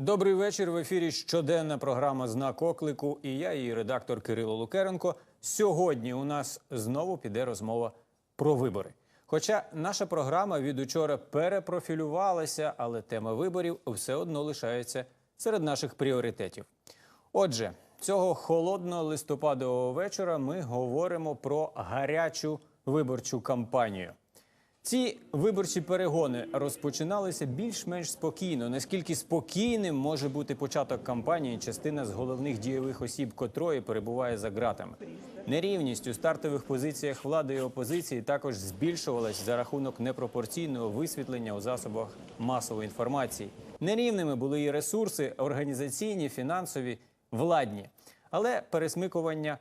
Добрий вечір. В ефірі щоденна програма Знак оклику. І я, її редактор Кирило Лукеренко. Сьогодні у нас знову піде розмова про вибори. Хоча наша програма від учора перепрофілювалася, але тема виборів все одно лишається серед наших пріоритетів. Отже, цього холодного листопадового вечора ми говоримо про гарячу виборчу кампанію. Ці виборчі перегони розпочиналися більш-менш спокійно. Наскільки спокійним може бути початок кампанії, частина з головних дієвих осіб котрої перебуває за ґратами. Нерівність у стартових позиціях влади і опозиції також збільшувалась за рахунок непропорційного висвітлення у засобах масової інформації. Нерівними були і ресурси організаційні, фінансові, владні, але пересмикування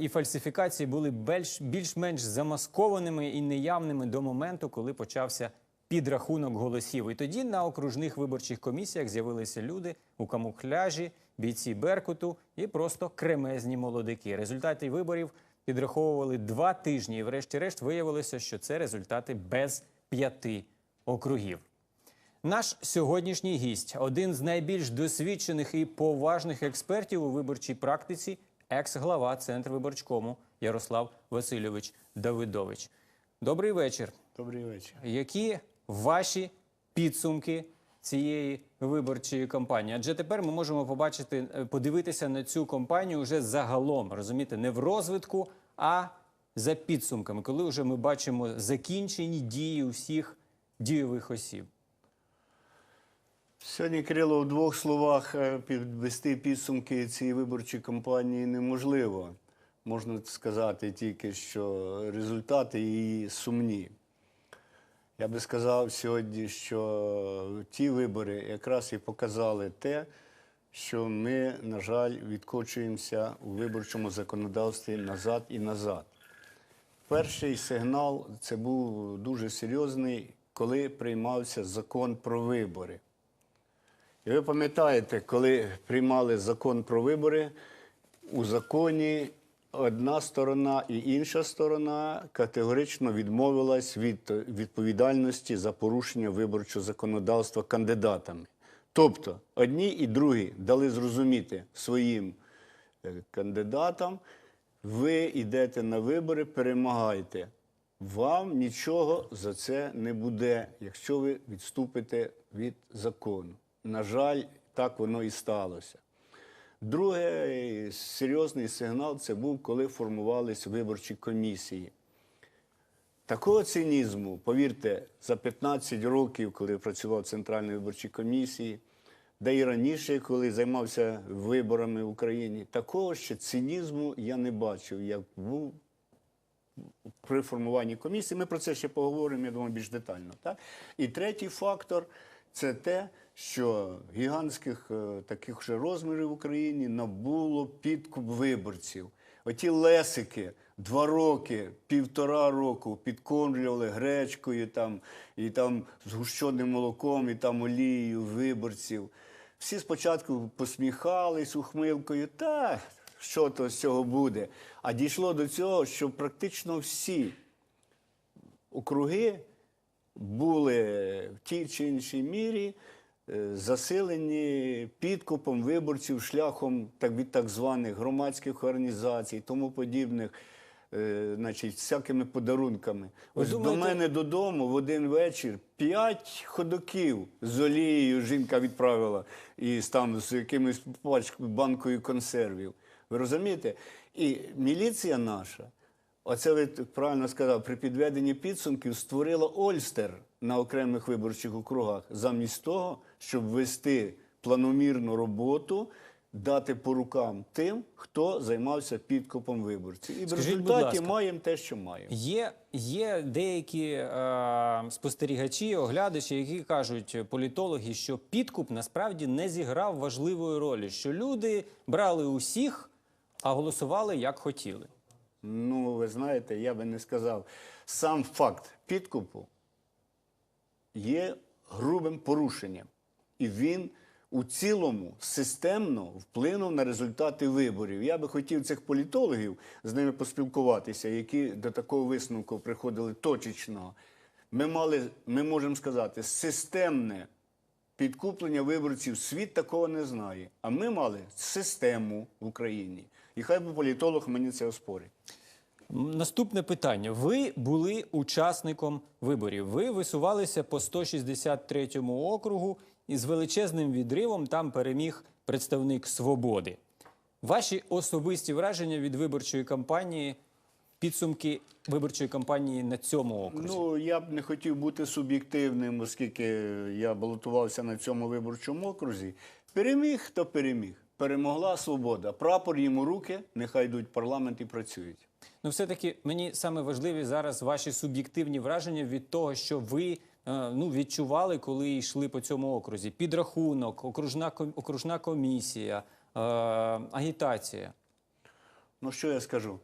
і фальсифікації були більш- більш-менш замаскованими і неявними до моменту, коли почався підрахунок голосів. І тоді на окружних виборчих комісіях з'явилися люди у камуфляжі, бійці Беркуту і просто кремезні молодики. Результати виборів підраховували два тижні, і врешті-решт виявилося, що це результати без п'яти округів. Наш сьогоднішній гість один з найбільш досвідчених і поважних експертів у виборчій практиці, екс-глава Центру виборчкому Ярослав Васильович Давидович. Добрий вечір. Добрий вечір. Які ваші підсумки цієї виборчої кампанії? Адже тепер ми можемо побачити, е, подивитися на цю кампанію вже загалом, розумієте, не в розвитку, а за підсумками, коли вже ми бачимо закінчені дії усіх дієвих осіб. Сьогодні, Кирило, в двох словах е, підвести підсумки цієї виборчої кампанії неможливо. Можна сказати тільки, що результати її сумні. Я би сказав сьогодні, що ті вибори якраз і показали те, що ми, на жаль, відкочуємося у виборчому законодавстві назад і назад. Перший сигнал це був дуже серйозний, коли приймався закон про вибори. І ви пам'ятаєте, коли приймали закон про вибори, у законі одна сторона і інша сторона категорично відмовилась від відповідальності за порушення виборчого законодавства кандидатами. Тобто одні і другі дали зрозуміти своїм е, кандидатам, ви йдете на вибори, перемагайте. Вам нічого за це не буде, якщо ви відступите від закону. На жаль, так воно і сталося. Другий серйозний сигнал це був, коли формувалися виборчі комісії. Такого цинізму, повірте, за 15 років, коли працював в Центральній виборчій комісії, де і раніше, коли займався виборами в Україні, такого ще цинізму я не бачив, як був при формуванні комісії. Ми про це ще поговоримо, я думаю, більш детально. Так? І третій фактор це те, що гігантських е, таких же розмірів в Україні набуло підкуп виборців. Оті лесики два роки, півтора року підкормлювали гречкою там, і там згущеним молоком, і там олією виборців. Всі спочатку посміхались ухмилкою, та що то з цього буде. А дійшло до цього, що практично всі округи були в тій чи іншій мірі засилені підкупом виборців шляхом так, від так званих громадських організацій, тому подібних, е, значить, всякими подарунками. Ви Ось думаєте- до мене додому в один вечір п'ять ходоків з олією жінка відправила і там з якимось банкою консервів. Ви розумієте? І міліція наша. Оце ви правильно сказав, при підведенні підсумків створила Ольстер на окремих виборчих округах, замість того, щоб вести планомірну роботу, дати по рукам тим, хто займався підкупом виборців. І в Скажіть, результаті маємо те, що маємо. Є, є деякі е, спостерігачі, оглядачі, які кажуть, політологи, що підкуп насправді не зіграв важливої ролі, що люди брали усіх, а голосували як хотіли. Ну, ви знаєте, я би не сказав. Сам факт підкупу є грубим порушенням. І він у цілому системно вплинув на результати виборів. Я би хотів цих політологів з ними поспілкуватися, які до такого висновку приходили точечного. Ми мали, ми можемо сказати, системне підкуплення виборців. Світ такого не знає. А ми мали систему в Україні. І хай би політолог мені це оспорить. Наступне питання. Ви були учасником виборів. Ви висувалися по 163 округу і з величезним відривом там переміг представник свободи. Ваші особисті враження від виборчої кампанії, підсумки виборчої кампанії на цьому окрузі? Ну, я б не хотів бути суб'єктивним, оскільки я балотувався на цьому виборчому окрузі. Переміг, хто переміг. Перемогла свобода. Прапор їм у руки, нехай йдуть в парламент і працюють. Ну, все-таки мені саме важливі зараз ваші суб'єктивні враження від того, що ви е, ну, відчували, коли йшли по цьому окрузі. Підрахунок, окружна, окружна комісія, е, агітація. Ну, що я скажу?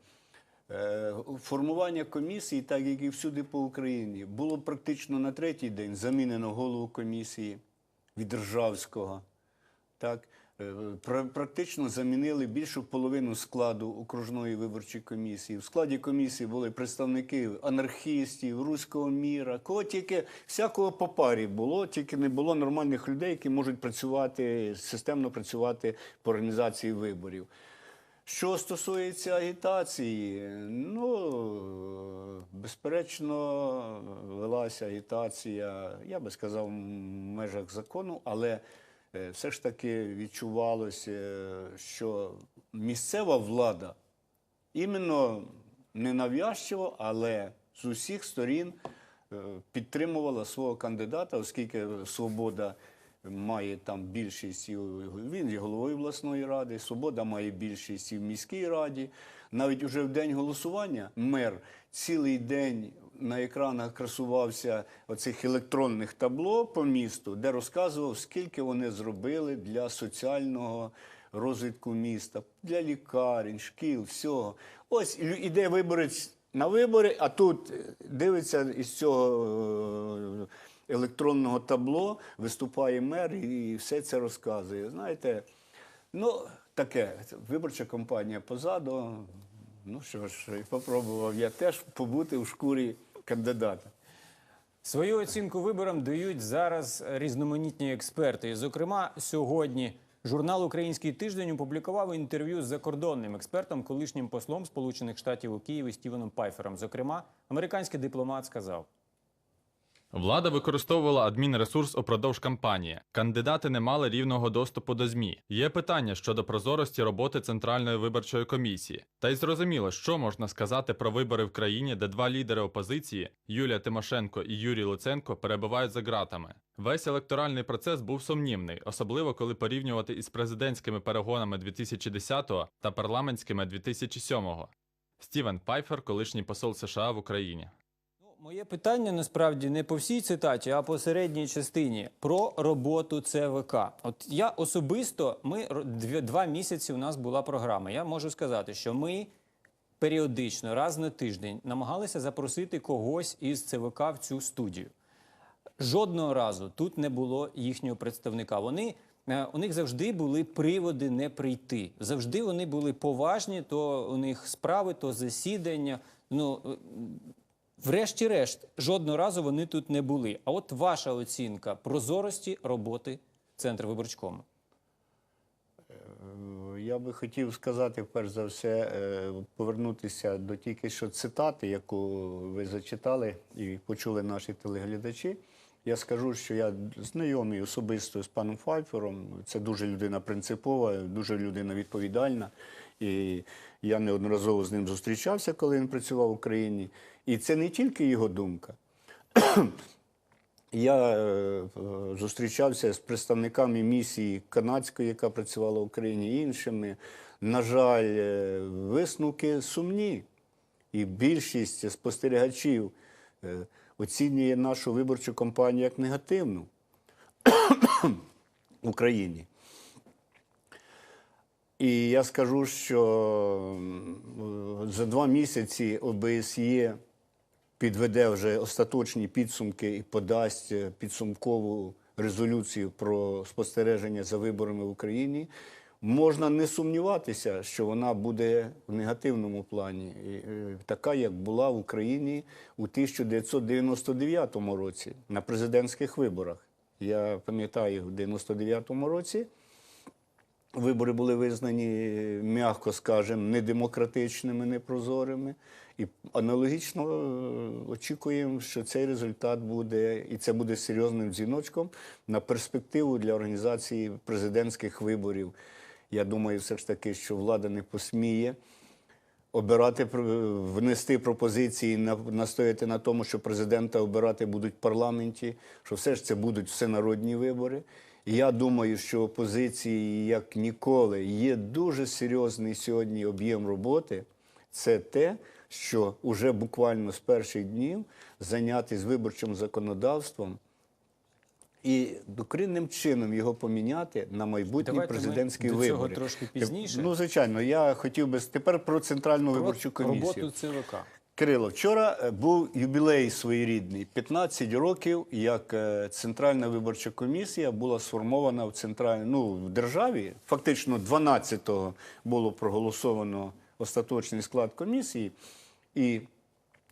Е, Формування комісії, так як і всюди по Україні, було практично на третій день замінено голову комісії від Державського. Так? Е, пра- Практично замінили більшу половину складу окружної виборчої комісії. В складі комісії були представники анархістів, руського міра, кого тільки всякого по парі було, тільки не було нормальних людей, які можуть працювати, системно працювати по організації виборів. Що стосується агітації, ну, безперечно, велася агітація, я би сказав, в межах закону, але все ж таки відчувалося, що місцева влада іменно не нав'язчиво, але з усіх сторін е, підтримувала свого кандидата, оскільки свобода має там більшість, і він є головою обласної ради, свобода має більшість і в міській раді. Навіть уже в день голосування мер цілий день на екранах красувався оцих електронних табло по місту, де розказував, скільки вони зробили для соціального розвитку міста, для лікарень, шкіл, всього. Ось іде виборець на вибори, а тут е, дивиться із цього е, електронного табло, виступає мер і все це розказує. Знаєте, ну таке, виборча кампанія позаду. Ну що ж, і попробував я теж побути в шкурі кандидата. Свою оцінку виборам дають зараз різноманітні експерти. Зокрема, сьогодні журнал Український тиждень опублікував інтерв'ю з закордонним експертом, колишнім послом Сполучених Штатів у Києві Стівеном Пайфером. Зокрема, американський дипломат сказав. Влада використовувала адмінресурс упродовж кампанії. Кандидати не мали рівного доступу до ЗМІ. Є питання щодо прозорості роботи Центральної виборчої комісії. Та й зрозуміло, що можна сказати про вибори в країні, де два лідери опозиції Юлія Тимошенко і Юрій Луценко перебувають за ґратами. Весь електоральний процес був сумнівний, особливо коли порівнювати із президентськими перегонами 2010 та парламентськими 2007. Стівен Пайфер, колишній посол США в Україні. Моє питання насправді не по всій цитаті, а по середній частині про роботу ЦВК. От я особисто, ми два місяці у нас була програма. Я можу сказати, що ми періодично, раз на тиждень, намагалися запросити когось із ЦВК в цю студію. Жодного разу тут не було їхнього представника. Вони е, у них завжди були приводи не прийти. Завжди вони були поважні, то у них справи, то засідання. Ну е, Врешті-решт, жодного разу вони тут не були. А от ваша оцінка прозорості роботи Центру виборчкому. Е, Я би хотів сказати, перш за все, е, повернутися до тільки що цитати, яку ви зачитали і почули наші телеглядачі. Я скажу, що я знайомий особисто з паном Файфером. Це дуже людина принципова, дуже людина відповідальна. І я неодноразово з ним зустрічався, коли він працював в Україні. І це не тільки його думка. Я е, зустрічався з представниками місії канадської, яка працювала в Україні, і іншими. На жаль, е, висновки сумні. І більшість спостерігачів е, оцінює нашу виборчу кампанію як негативну в Україні. І я скажу, що за два місяці ОБСЄ підведе вже остаточні підсумки і подасть е, підсумкову резолюцію про спостереження за виборами в Україні. Можна не сумніватися, що вона буде в негативному плані, е, така, як була в Україні у 1999 році на президентських виборах, Я пам'ятаю, в 99-му році вибори були визнані, м'яко скажемо, недемократичними, непрозорими. І аналогічно е, очікуємо, що цей результат буде, і це буде серйозним дзвіночком на перспективу для організації президентських виборів. Я думаю, все ж таки, що влада не посміє обирати про- внести пропозиції, на- настояти на тому, що президента обирати будуть в парламенті, що все ж це будуть всенародні вибори. Я думаю, що опозиції, як ніколи, є дуже серйозний сьогодні об'єм роботи. Це те, що вже буквально з перших днів зайнятися виборчим законодавством і докорінним чином його поміняти на майбутні Давайте ми президентські до цього вибори. трошки пізніше. Ну, звичайно, я хотів би тепер про центральну Про виборчу комісію. роботу ЦВК. Кирило, вчора е, був юбілей своєрідний. 15 років, як е, Центральна виборча комісія була сформована в центральній ну, в державі. Фактично 12-го було проголосовано остаточний склад комісії. І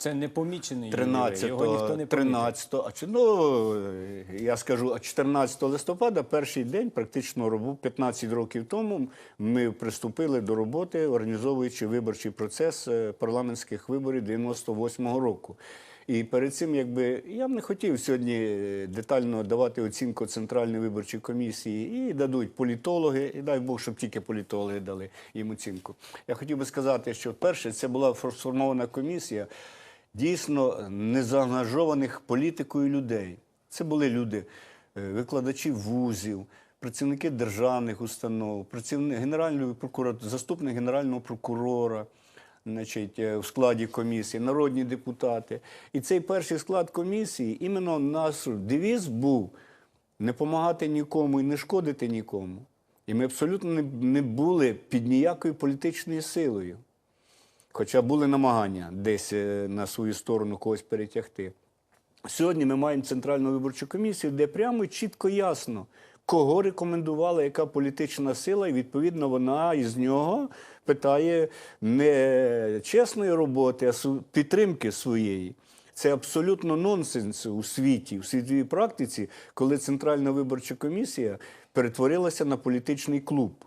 Це непомічений ювілей, його ніхто не 13, помітив. а чи ну я скажу, а 14 листопада, перший день, практично робив 15 років тому. Ми приступили до роботи, організовуючи виборчий процес е, парламентських виборів 98-го року. І перед цим, якби я б не хотів сьогодні е, детально давати оцінку Центральній виборчій комісії, і дадуть політологи, і дай Бог, щоб тільки політологи дали їм оцінку. Я хотів би сказати, що перше це була сформована комісія дійсно незаангажованих політикою людей. Це були люди, е, викладачі вузів, працівники державних установ, працівник генеральної прокуратури, заступник генерального прокурора. Значить, е, в складі комісії, народні депутати. І цей перший склад комісії, іменно наш девіз був не допомагати нікому і не шкодити нікому. І ми абсолютно не були під ніякою політичною силою. Хоча були намагання десь е, на свою сторону когось перетягти. Сьогодні ми маємо Центральну виборчу комісію, де прямо чітко ясно, кого рекомендувала яка політична сила, і відповідно вона із нього питає не чесної роботи, а підтримки своєї. Це абсолютно нонсенс у світі, у світовій практиці, коли Центральна виборча комісія перетворилася на політичний клуб.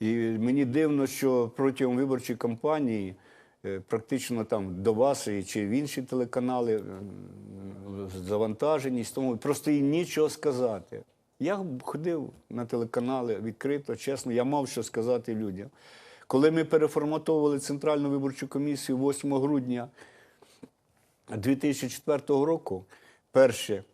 І мені дивно, що протягом виборчої кампанії е, практично там до вас чи в інші телеканали завантаженість, тому просто їй нічого сказати. Я ходив на телеканали відкрито, чесно, я мав що сказати людям. Коли ми переформатовували Центральну виборчу комісію 8 грудня 2004 року, перше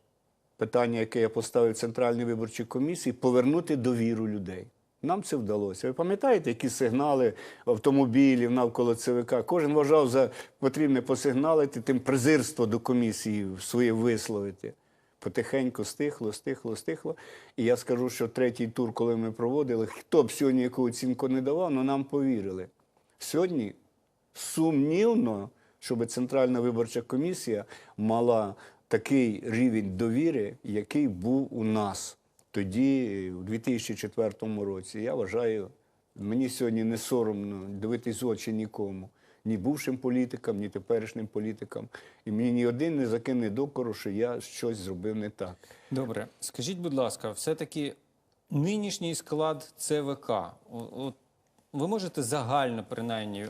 питання, яке я поставив Центральній виборчій комісії, повернути довіру людей. Нам це вдалося. Ви пам'ятаєте, які сигнали автомобілів навколо ЦВК? Кожен вважав за потрібне посигналити, тим презирство до комісії своє висловити. Потихеньку стихло, стихло, стихло. І я скажу, що третій тур, коли ми проводили, хто б сьогодні яку оцінку не давав, але нам повірили. Сьогодні сумнівно, щоб Центральна виборча комісія мала такий рівень довіри, який був у нас тоді, у 2004 році. Я вважаю, мені сьогодні не соромно дивитись очі нікому. Ні бувшим політикам, ні теперішнім політикам. І мені ні один не закине докору, що я щось зробив не так. Добре, скажіть, будь ласка, все-таки нинішній склад ЦВК. От ви можете загально, принаймні,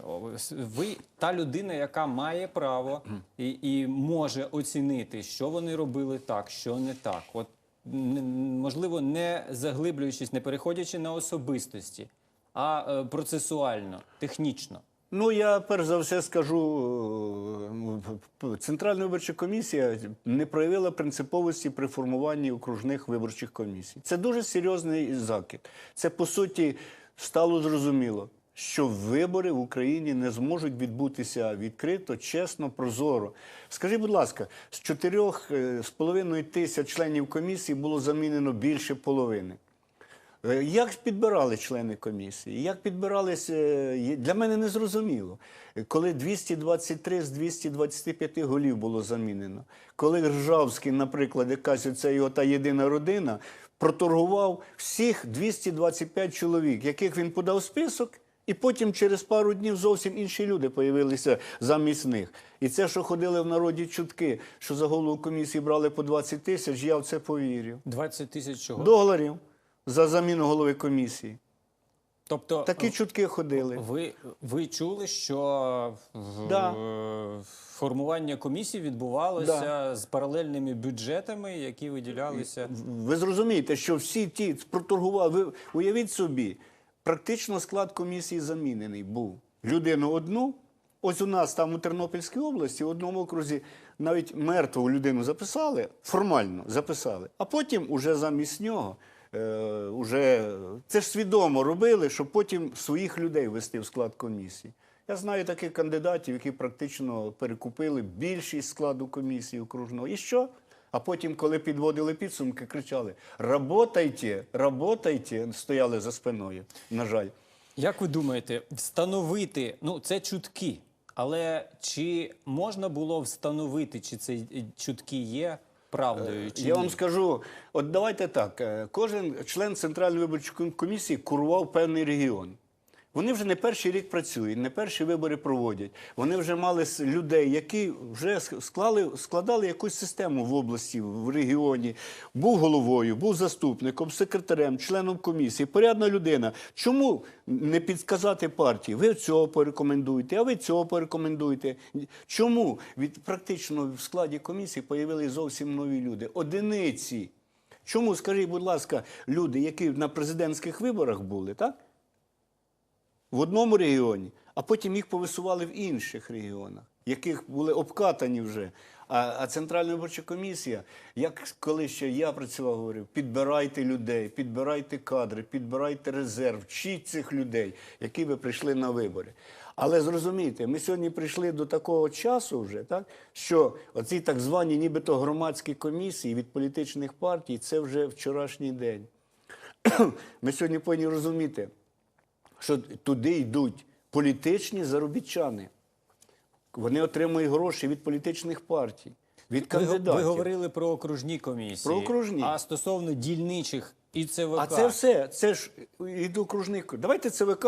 ви та людина, яка має право і, і може оцінити, що вони робили так, що не так. От можливо, не заглиблюючись, не переходячи на особистості, а е, процесуально, технічно. Ну, я перш за все скажу, е, Центральна виборча комісія не проявила принциповості при формуванні окружних виборчих комісій. Це дуже серйозний закид. Це, по суті, стало зрозуміло, що вибори в Україні не зможуть відбутися відкрито, чесно, прозоро. Скажіть, будь ласка, з чотирьох е, з половиною тисяч членів комісії було замінено більше половини. Е, Як підбирали члени комісії? Як підбиралися, е, для мене не зрозуміло. Е, Коли 223 з 225 голів було замінено, коли Ржавський, наприклад, якась оця його та єдина родина, проторгував всіх 225 чоловік, яких він подав список, І потім через пару днів зовсім інші люди появилися замість них. І це, що ходили в народі чутки, що за голову комісії брали по 20 тисяч, я в це повірив. 20 тисяч чого? Доларів за заміну голови комісії. Тобто Такі чутки ходили. ви, ви чули, що Да. формування комісії відбувалося з паралельними бюджетами, які виділялися. Ви зрозумієте, що всі ті проторгували. Ви уявіть собі, практично склад комісії замінений був. Людину одну. Ось у нас там у Тернопільській області, в одному окрузі, навіть мертву людину записали, формально записали, а потім уже замість нього. Е, уже, це ж свідомо робили, щоб потім своїх людей вести в склад комісії. Я знаю таких кандидатів, які практично перекупили більшість складу комісії окружного. І що? А потім, коли підводили підсумки, кричали: Работайте, работайте, стояли за спиною. На жаль. Як ви думаєте, встановити, ну це чутки, але чи можна було встановити, чи це е, чутки є правдою? Чи Я ні? вам скажу, от давайте так. е, Кожен член Центральної виборчої комісії курував певний регіон. Вони вже не перший рік працюють, не перші вибори проводять. Вони вже мали людей, які вже склали, складали якусь систему в області, в регіоні. Був головою, був заступником, секретарем, членом комісії, порядна людина. Чому не підказати партії? Ви цього порекомендуєте, а ви цього порекомендуєте. Чому від практично в складі комісії появилися зовсім нові люди? Одиниці. Чому, скажіть, будь ласка, люди, які на президентських виборах були, так? В одному регіоні, а потім їх повисували в інших регіонах, яких були обкатані вже. А, а Центральна виборча комісія, як коли ще я працював, говорив, підбирайте людей, підбирайте кадри, підбирайте резерв, вчіть цих людей, які ви прийшли на вибори. Але зрозумійте, ми сьогодні прийшли до такого часу вже, так, що оці так звані нібито громадські комісії від політичних партій це вже вчорашній день. Ми сьогодні повинні розуміти, що туди йдуть політичні заробітчани. Вони отримують гроші від політичних партій, від кандидатів. ви говорили про окружні комісії. Про окружні. А стосовно дільничих і ЦВК. А це все, це ж і до окружних. Давайте ЦВК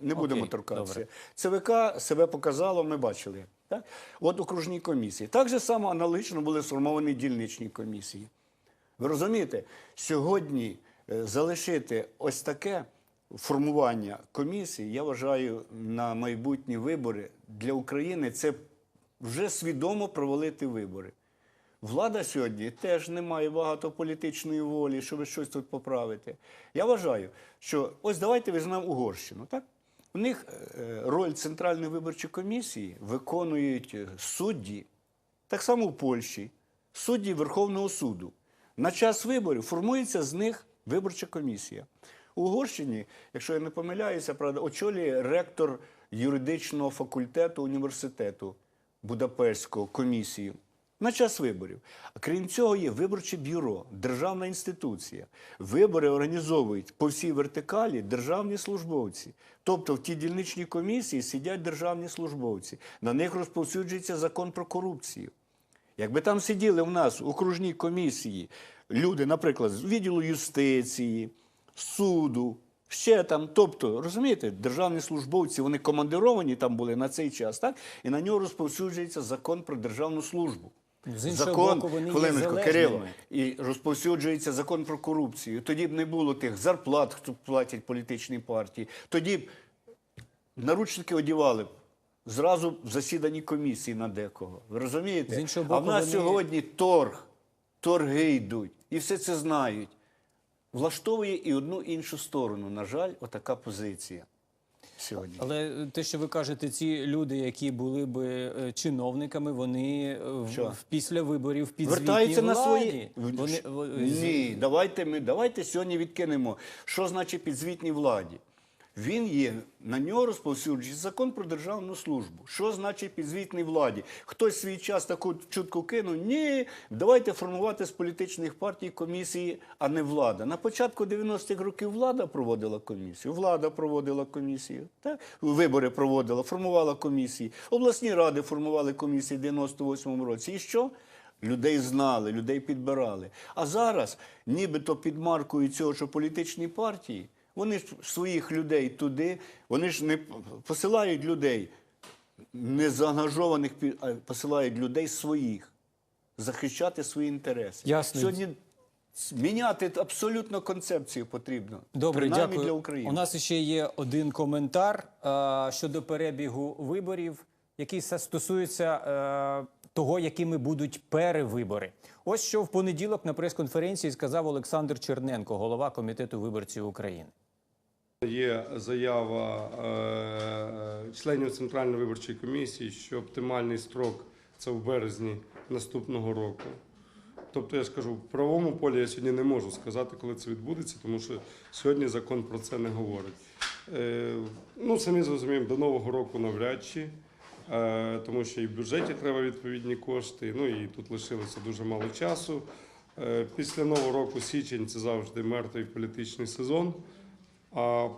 не будемо Окей, торкатися. добре. ЦВК себе показало, ми бачили. Так? От окружні комісії. Так же само аналогічно були сформовані дільничні комісії. Ви розумієте, сьогодні е, залишити ось таке формування комісії, я вважаю, на майбутні вибори для України це вже свідомо провалити вибори. Влада сьогодні теж не має багато політичної волі, щоб щось тут поправити. Я вважаю, що ось давайте візьмемо Угорщину. Так? У них е, роль Центральної виборчої комісії виконують е, судді, так само в Польщі, судді Верховного суду. На час виборів формується з них виборча комісія. У Угорщині, якщо я не помиляюся, правда, очолює ректор юридичного факультету університету Будапештського комісію на час виборів. А крім цього, є виборче бюро, державна інституція. Вибори організовують по всій вертикалі державні службовці. Тобто в тій дільничній комісії сидять державні службовці. На них розповсюджується закон про корупцію. Якби там сиділи в нас у окружній комісії люди, наприклад, з відділу юстиції, суду, ще там, тобто, розумієте, державні службовці, вони командировані там були на цей час, так? І на нього розповсюджується закон про державну службу. З іншого закон, боку, вони залежними. Кирило, і розповсюджується закон про корупцію. Тоді б не було тих зарплат, хто платять політичні партії. Тоді б наручники одівали б зразу в засіданні комісії на декого. Ви розумієте? З іншого а в нас вони- сьогодні торг, торги йдуть, і все це знають. Влаштовує і одну іншу сторону. На жаль, отака позиція сьогодні. Але те, що ви кажете, ці люди, які були би е, чиновниками, вони е, в- Що? в- після виборів під Вертаються на свої. Вони, Ні, давайте ми давайте сьогодні відкинемо. Що значить підзвітній владі? Він є, на нього розповсюджується закон про державну службу. Що значить підзвітній владі? Хтось свій час таку чутку кинув. Ні, давайте формувати з політичних партій комісії, а не влада. На початку 90-х років влада проводила комісію. Влада проводила комісію. Так? Вибори проводила, формувала комісії. Обласні ради формували комісії в 98-му році. І що? Людей знали, людей підбирали. А зараз, нібито під маркою цього, що політичні партії, Вони ж своїх людей туди, вони ж не посилають людей незаангажованих, пі- а посилають людей своїх, захищати свої інтереси. Ясно. Сьогодні міняти абсолютно концепцію потрібно. Добре, дякую. для України. У нас ще є один коментар е, щодо перебігу виборів, який стосується е, того, якими будуть перевибори. Ось що в понеділок на прес-конференції сказав Олександр Черненко, голова комітету виборців України. Є заява е, членів Центральної виборчої комісії, що оптимальний строк це в березні наступного року. Тобто я ж кажу, в правовому полі я сьогодні не можу сказати, коли це відбудеться, тому що сьогодні закон про це не говорить. Е, ну, самі зрозуміємо, до Нового року навряд чи, е, тому що і в бюджеті треба відповідні кошти, ну і тут лишилося дуже мало часу. Е, після Нового року січень це завжди мертвий політичний сезон. А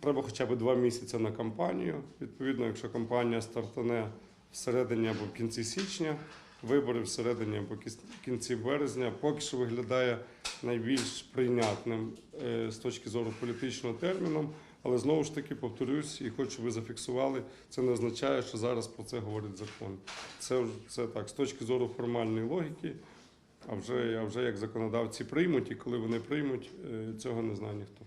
треба хоча б два місяці на кампанію. Відповідно, якщо кампанія стартане всередині або в кінці січня, вибори всередині або кіс- кінці березня, поки що виглядає найбільш прийнятним е, з точки зору політичного терміну. Але знову ж таки повторюсь і хочу, ви зафіксували, це не означає, що зараз про це говорить закон. Це, це так, з точки зору формальної логіки. А вже, а вже як законодавці приймуть, і коли вони приймуть, е, цього не знає ніхто.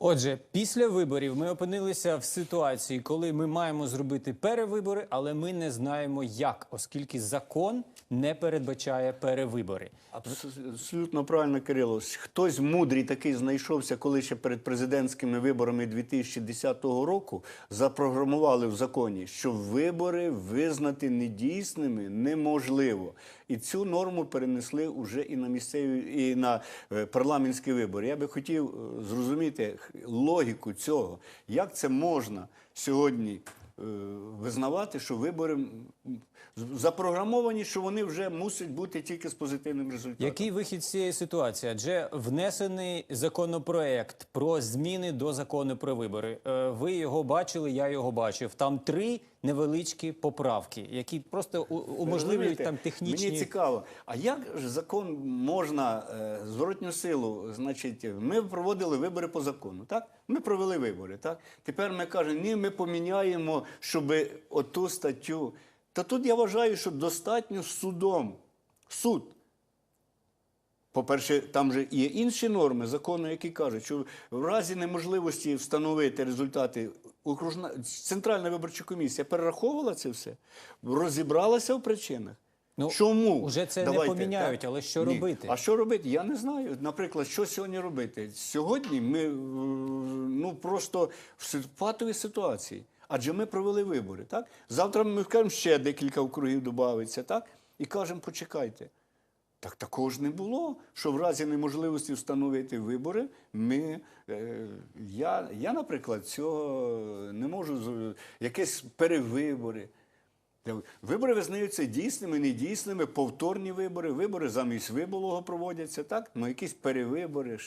Отже, після виборів ми опинилися в ситуації, коли ми маємо зробити перевибори, але ми не знаємо як, оскільки закон не передбачає перевибори. Абс- Абсолютно правильно, Кирило. Хтось мудрий такий знайшовся, коли ще перед президентськими виборами 2010 року запрограмували в законі, що вибори визнати недійсними неможливо. І цю норму перенесли вже і на місцеві, і на е, парламентські вибори. Я би хотів е, зрозуміти логіку цього. Як це можна сьогодні визнавати, що вибори запрограмовані, що вони вже мусять бути тільки з позитивним результатом. Який вихід з цієї ситуації? Адже внесений законопроект про зміни до закону про вибори. Е, Ви його бачили, я його бачив. Там три невеличкі поправки, які просто уможливлюють там технічні. Мені цікаво, а як ж закон можна е, зворотню силу? Значить, ми проводили вибори по закону, так? Ми провели вибори, так? Тепер ми кажемо, ні, ми поміняємо, щоб оту статтю. Та тут я вважаю, що достатньо судом. Суд. По-перше, там же є інші норми закону, які кажуть, що в разі неможливості встановити результати окружна центральна виборча комісія перераховувала це все, розібралася в причинах. Ну, Чому уже це не поміняють, але що Ні. робити? А що робити? Я не знаю. Наприклад, що сьогодні робити? Сьогодні ми е, ну просто в патовій ситуації. Адже ми провели вибори, так? Завтра ми кажемо, ще декілька округів додається, так? І кажемо, почекайте. Так такого ж не було, що в разі неможливості встановити вибори, ми, е, я, я, наприклад, цього не можу, якісь перевибори. Вибори визнаються дійсними, недійсними, повторні вибори, вибори замість вибулого проводяться, так? Ну, якісь перевибори,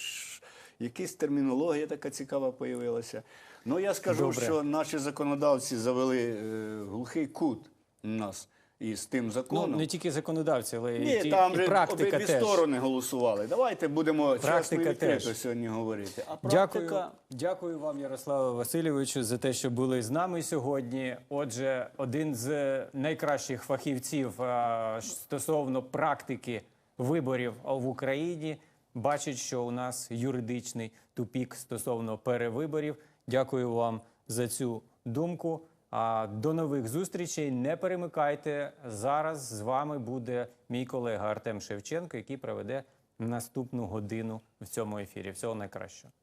якась термінологія така цікава появилася. Ну, я скажу, Добре. що наші законодавці завели е, глухий кут у нас із тим Ну, законом. не тільки законодавці, але Ні, і, ті- там і же практика обидві теж. сторони голосували. Давайте будемо чесно Практика і відкрито теж. сьогодні говорити. А Дякую, практика дякую вам, Ярославе Васильовичу, за те, що були з нами сьогодні. Отже, один з найкращих фахівців а, стосовно практики виборів в Україні бачить, що у нас юридичний тупік стосовно перевиборів. Дякую вам за цю думку. До нових зустрічей. Не перемикайте. Зараз з вами буде мій колега Артем Шевченко, який проведе наступну годину в цьому ефірі. Всього найкращого.